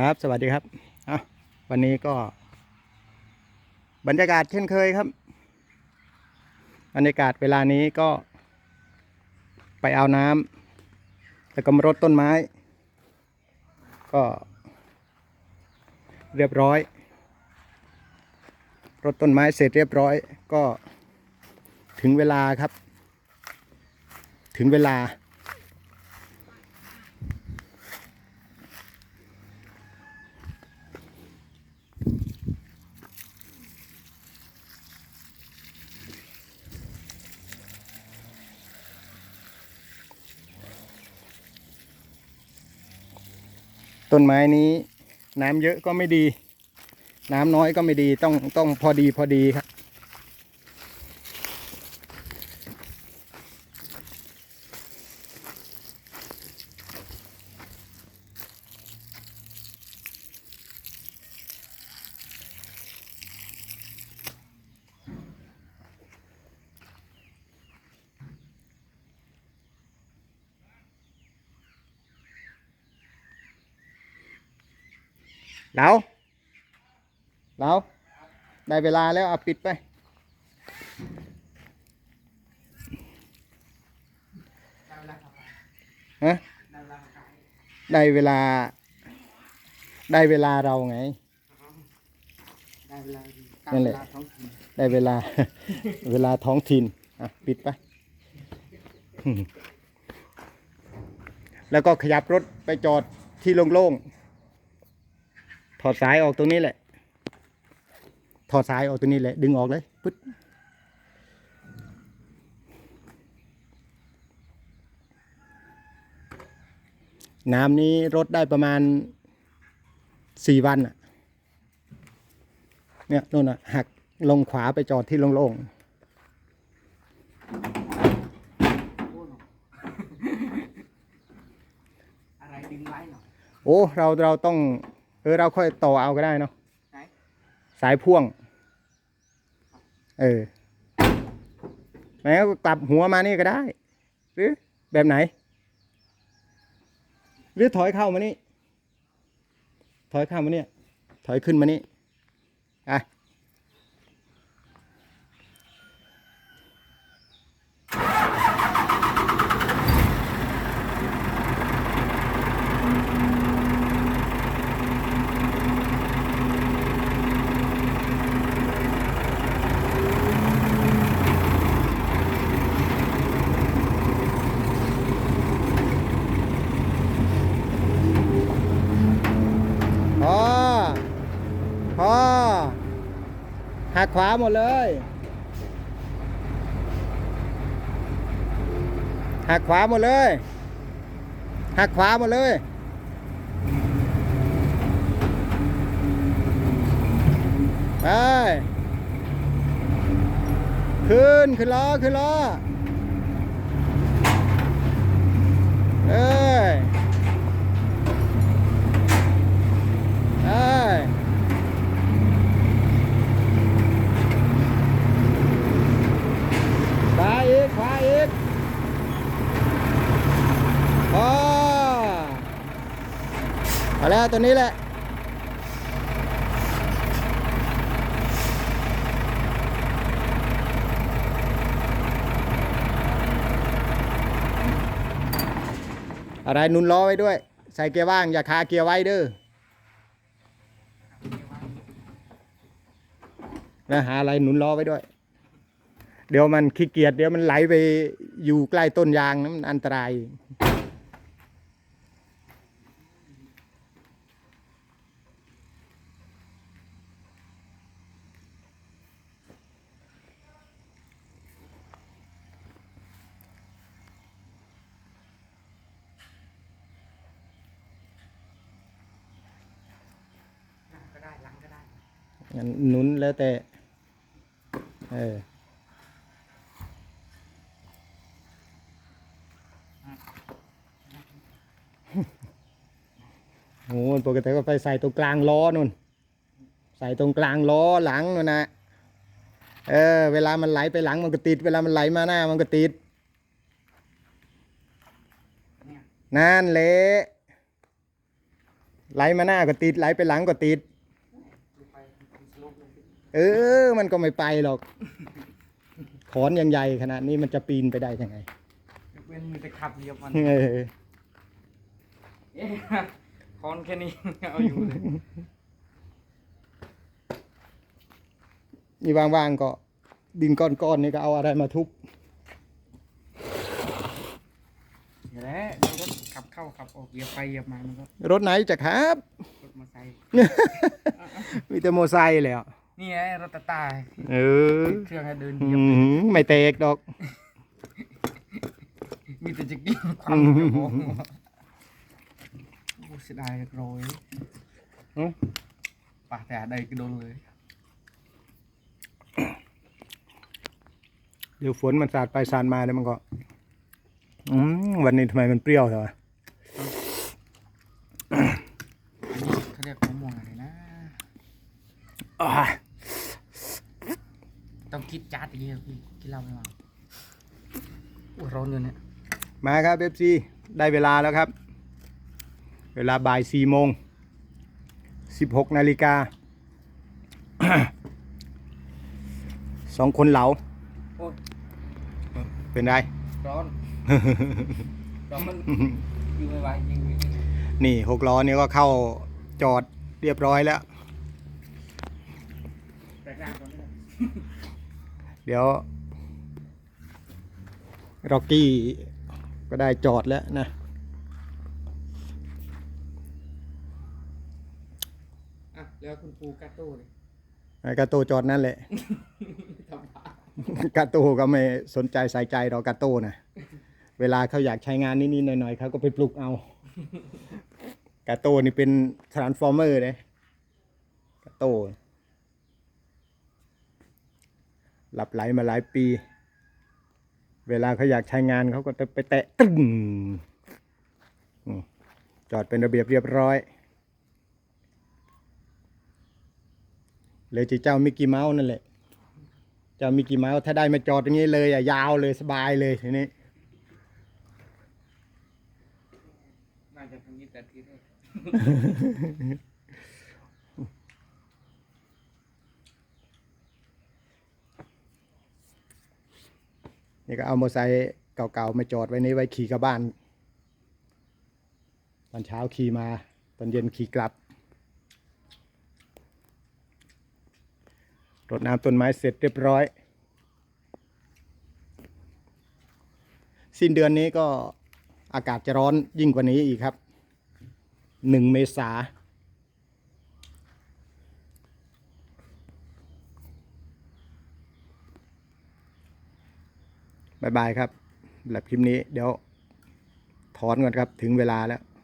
ครับ สวัสดีครับอะวันนี้ก็ บรรยากาศเช่นเคยครับ บรรยากาศเวลานี้ก็ ไปเอาน้ำแล้วก็มารดต้นไม้ ก็ เรียบร้อย รดต้นไม้เสร็จเรียบร้อยก็ถึงเวลาครับ ถึงเวลา ต้นไม้นี้ น้ำเยอะก็ไม่ดี น้ำน้อยก็ไม่ดีต้องต้องพอดีพอดีครับ เราเราได้เวลาแล้วเอาปิดไป ฮะ ได้เวลา ได้เวลาเราไง ได้เวลานั่นแหละ ได้เวลา เวลาท้องถิ่น อะ ปิดไป แล้วก็ขยับรถไปจอดที่โล่งๆ อดสายออกตรงนี้แหละ ถอดสายออกตรงนี้แหละ ดึงออกเลยปึ๊ดน้ำนี้รถได้ประมาณสี่วันอะเนี่ยนู่นอะหักลงขวาไปจอดที่โล่งโอ้โหอะไรดึงไว้หน่อยๆโอ้ เราเราต้อง เออเราค่อยต่อเอาก็ได้เนาะไหนสายพ่วง เออแม้ก็กลับหัวมานี่ก็ได้ หรือแบบไหน หรือถอยเข้ามานี่ ถอยเข้ามาเนี่ย ถอยขึ้นมานี่อะพอพอ หักขวาหมดเลย หักขวาหมดเลย หักขวาหมดเลย ไป ขึ้น ขึ้นล้อ ขึ้นล้อ เอ้ย เอ้ยขวาอีก ขวาอีกพอเอาแล้วตัวนี้แหละอะไรหนุนล้อไว้ด้วย ใส่เกียร์ว่าง อย่าคาเกียร์ไว้เด้อนะหาอะไรหนุนล้อไว้ด้วย เดี๋ยวมันขี้เกียจเดี๋ยวมันไหลไปอยู่ใกล้ต้นยางนะมันอันตรายหน้าก็ได้หลังก็ได้ งั้นหนุนแล้วแต่ เออ โอ้ปกติก็ไปใส่ตรงกลางล้อนู่น ใส่ตรงกลางล้อหลังนู่นนะเออ เวลามันไหลไปหลังมันก็ติด เวลามันไหลมาหน้ามันก็ติดเนี่ยนั่นแหละไหลมาหน้าก็ติดไหลไปหลังก็ติดไปสโลปเลยเออ มันก็ไม่ไปหรอก ขอนยังใหญ่ขนาดนี้มันจะปีนไปได้ยังไงเว้นมือจะขับเรียบมันเออเอ๊ะ คอนแค่นี้ เอาอยู่เลยนี่ว่างๆก็ดินก้อนๆนี่ก็เอาอะไรมาทุบเดี๋ยวแหละเดี๋ยวรถขับเข้าขับออกเหยียบไปเหยียบมามันก็รถไหนจะครับรถมอไซค์มีแต่โมอไซค์เลยอะนี่ไงรถตาตาเออเครื่องให้เดินเหอืยียบมไม่เตกดอก มีแต่จะกินความกระโปรงโอ้ เสียดายโรยอืมป่าแต่ใดก็โดนเลย เดี๋ยวฝนมันสาดไปสาดมาแล้วมันก็อืมวันนี้ทำไมมันเปรี้ยวเถอะเขาเรียกมะม่วงอะไรนะ อ่าต้องคิดจ้าดอย่างเงี้ยพี่กินเหล้าไม่มาโอ้ร้อนอยู่เนี่ย มาครับเอฟซีได้เวลาแล้วครับ เวลาบ่ายสี่โมงสิบหกนาฬิกาสองคนเหลาโอ้ยเป็นไร ร้อนร้อนมันอยู่ไม่ไหวจริงนี่หกล้อนี่ก็เข้าจอดเรียบร้อยแล้วๆแต่ร่างก็ไม่ได้เดี๋ยวร็อกกี้ก็ได้จอดแล้วนะ อะ แล้วคุณปูกัตโต้เลยไอ้กาโตจอดนั่นแหละ ทำบ้ากาโตก็ไม่สนใจใส่ใจหรอกกาโตนะเวลาเขาอยากใช้งานนิดๆหน่อยๆเขาก็ไปปลุกเอากาโตนี่เป็นทรานส์ฟอร์เมอร์เลยกาโต หลับไหลมาหลายปี เวลาเขาอยากใช้งานเขาก็จะไปแตะตึ้งอืมจอดเป็นระเบียบเรียบร้อย เลยจีเจ้ามิกกี้เมาส์นั่นแหละ เจ้ามิกกี้เมาส์ถ้าได้มาจอดอย่างนี้เลยอะยาวเลยสบายเลยทีนี้น่าจะทำยี่แต่ทีแรกนี่ก็เอามอเตอร์ไซค์เก่าๆมาจอดไว้นี้ไว้ขี่กลับบ้าน ตอนเช้าขี่มา ตอนเย็นขี่กลับ รดน้ำต้นไม้เสร็จเรียบร้อย สิ้นเดือนนี้ก็อากาศจะร้อนยิ่งกว่านี้อีกครับหนึ่งเมษาบายบายครับสำหรับคลิปนี้เดี๋ยวถอนก่อนครับถึงเวลาแล้ว